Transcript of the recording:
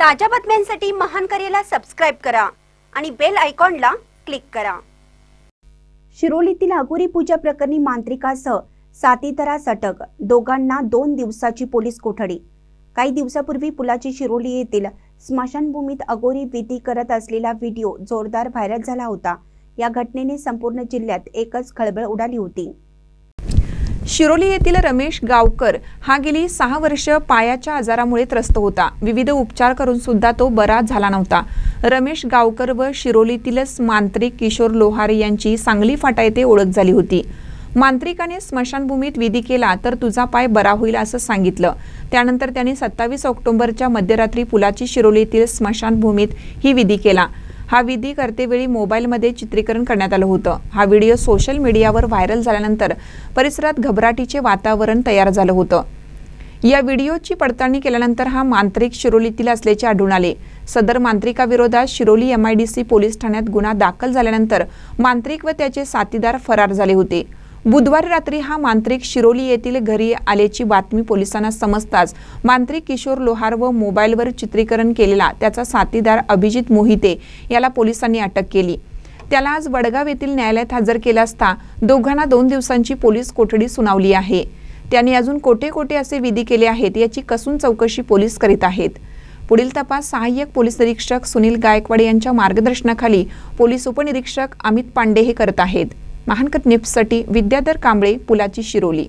ताज्या बातम्यांसाठी महान करेला सबस्क्राईब करा आणि बेल आयकॉनला क्लिक करा. शिरोलीतील अगोरी पूजा प्रकरणी मांत्रिकासह सातीतरास अटक दोघांना दोन दिवसाची पोलीस कोठडी. काही दिवसापूर्वी पुलाची शिरोली येथील स्मशानभूमीत अगोरी विधी करत असलेला व्हिडिओ जोरदार व्हायरल झाला होता. या घटनेने संपूर्ण जिल्ह्यात एकच खळबळ उडाली होती. शिरोली येथील रमेश गावकर हा गेली सहा वर्ष पायाच्या आजारामुळे त्रस्त होता. विविध उपचार करून सुद्धा तो बरा झाला नव्हता. रमेश गावकर व शिरोलीतीलच मांत्रिक किशोर लोहारे यांची सांगली फाटा येथे ओळख झाली होती. मांत्रिकाने स्मशानभूमीत विधी केला तर तुझा पाय बरा होईल असं सांगितलं. त्यानंतर त्यांनी सत्तावीस ऑक्टोबरच्या मध्यरात्री पुलाची शिरोलीतील स्मशानभूमीत ही विधी केला. हा विधी करतेवेळी मोबाईलमध्ये चित्रीकरण करण्यात आलं होतं. हा व्हिडिओ सोशल मीडियावर व्हायरल झाल्यानंतर परिसरात घबराटीचे वातावरण तयार झालं होतं. या व्हिडिओची पडताळणी केल्यानंतर हा मांत्रिक शिरोलीतील असल्याचे आढळून आले. सदर मांत्रिकाविरोधात शिरोली एमआयडीसी पोलीस ठाण्यात गुन्हा दाखल झाल्यानंतर मांत्रिक व त्याचे साथीदार फरार झाले होते. बुधवारी रात्री हा मांत्रिक शिरोली येथील घरी आल्याची बातमी पोलिसांना समजताच मांत्रिक किशोर लोहार व मोबाईलवर चित्रीकरण केलेला त्याचा साथीदार अभिजित मोहिते याला पोलिसांनी अटक केली. त्याला आज वडगाव येथील न्यायालयात हजर केला असता दोघांना दोन दिवसांची पोलीस कोठडी सुनावली आहे. त्यांनी अजून कोठे कोठे असे विधी केले आहेत याची कसून चौकशी पोलीस करीत आहेत. पुढील तपास सहाय्यक पोलीस निरीक्षक सुनील गायकवाड यांच्या मार्गदर्शनाखाली पोलीस उपनिरीक्षक अमित पांडे हे करत आहेत. महानकत निफ्टसाठी विद्याधर कांबळे पुलाची शिरोली.